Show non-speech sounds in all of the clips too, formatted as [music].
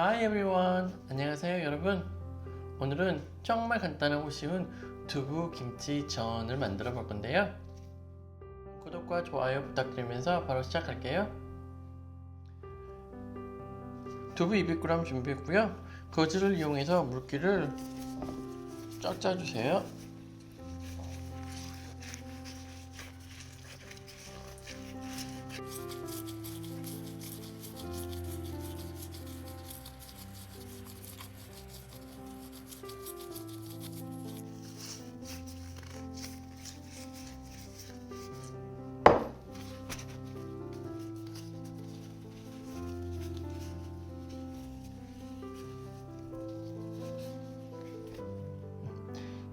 Hi everyone. 안녕하세요 여러분. 오늘은 정말 간단하고 쉬운 두부 김치전을 만들어 볼 건데요. 구독과 좋아요 부탁드리면서 바로 시작할게요. 두부 200g 준비했고요. 거즈를 이용해서 물기를 쫙 짜주세요.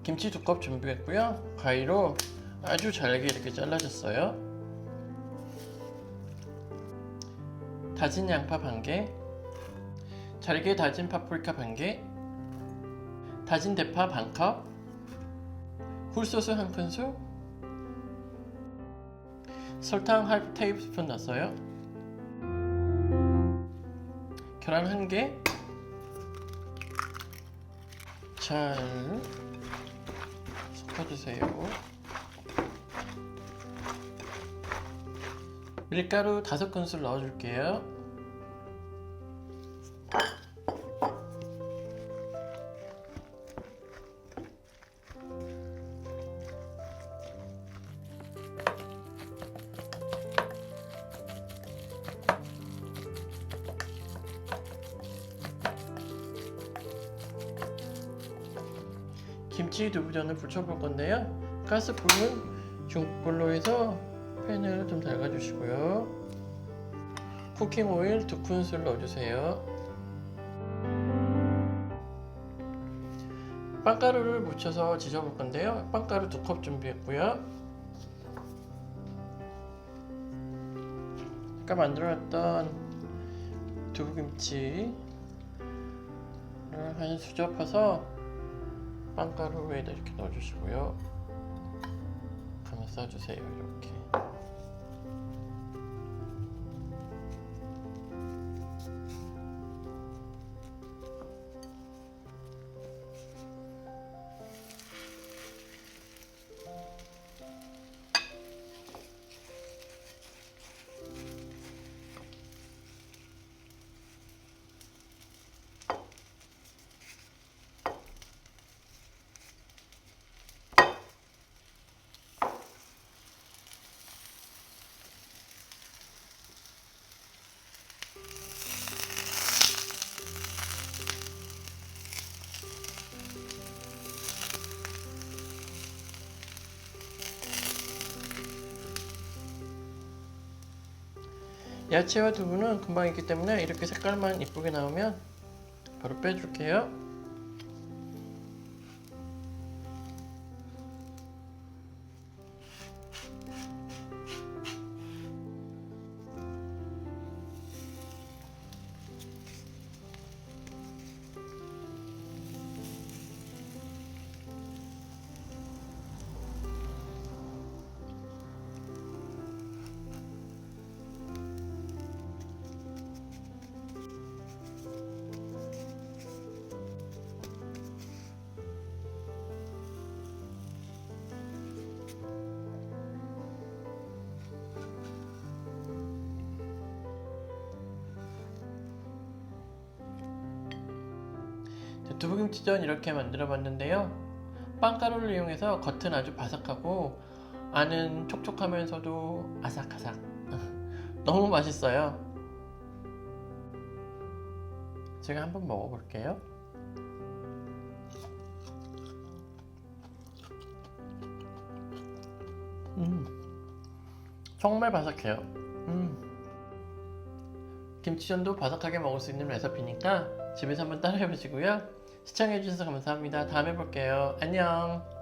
김치 두컵 준비했고요. 가위로 아주 잘게 이렇게 잘라줬어요. 다진 양파 반 개, 잘게 다진 파프리카 반 개, 다진 대파 반 컵, 굴소스 한 큰술, 설탕 한 테이블스푼 넣었어요. 계란 한 개, 잘 섞어주세요. 밀가루 다섯 큰술 넣어줄게요. 김치 두부전을 부쳐볼 건데요. 가스불은 중불로 해서 팬을 좀 달궈주시고요. 쿠킹 오일 두 큰술 넣어주세요. 빵가루를 묻혀서 지져볼 건데요. 빵가루 두 컵 준비했고요. 아까 만들어놨던 두부김치를 한 수저퍼서 빵가루 위에다 이렇게 넣어주시고요. 가만 싸주세요. 이렇게. 야채와 두부는 금방 익기 때문에 이렇게 색깔만 이쁘게 나오면 바로 빼줄게요. 두부김치전 이렇게 만들어 봤는데요. 빵가루를 이용해서 겉은 아주 바삭하고 안은 촉촉하면서도 아삭아삭. [laughs] 너무 맛있어요. 제가 한번 먹어볼게요. 음, 정말 바삭해요. 음. 김치전도 바삭하게 먹을 수 있는 레시피니까 집에서 한번 따라해 보시고요. 시청해 주셔서 감사합니다. 다음에 볼게요. 안녕.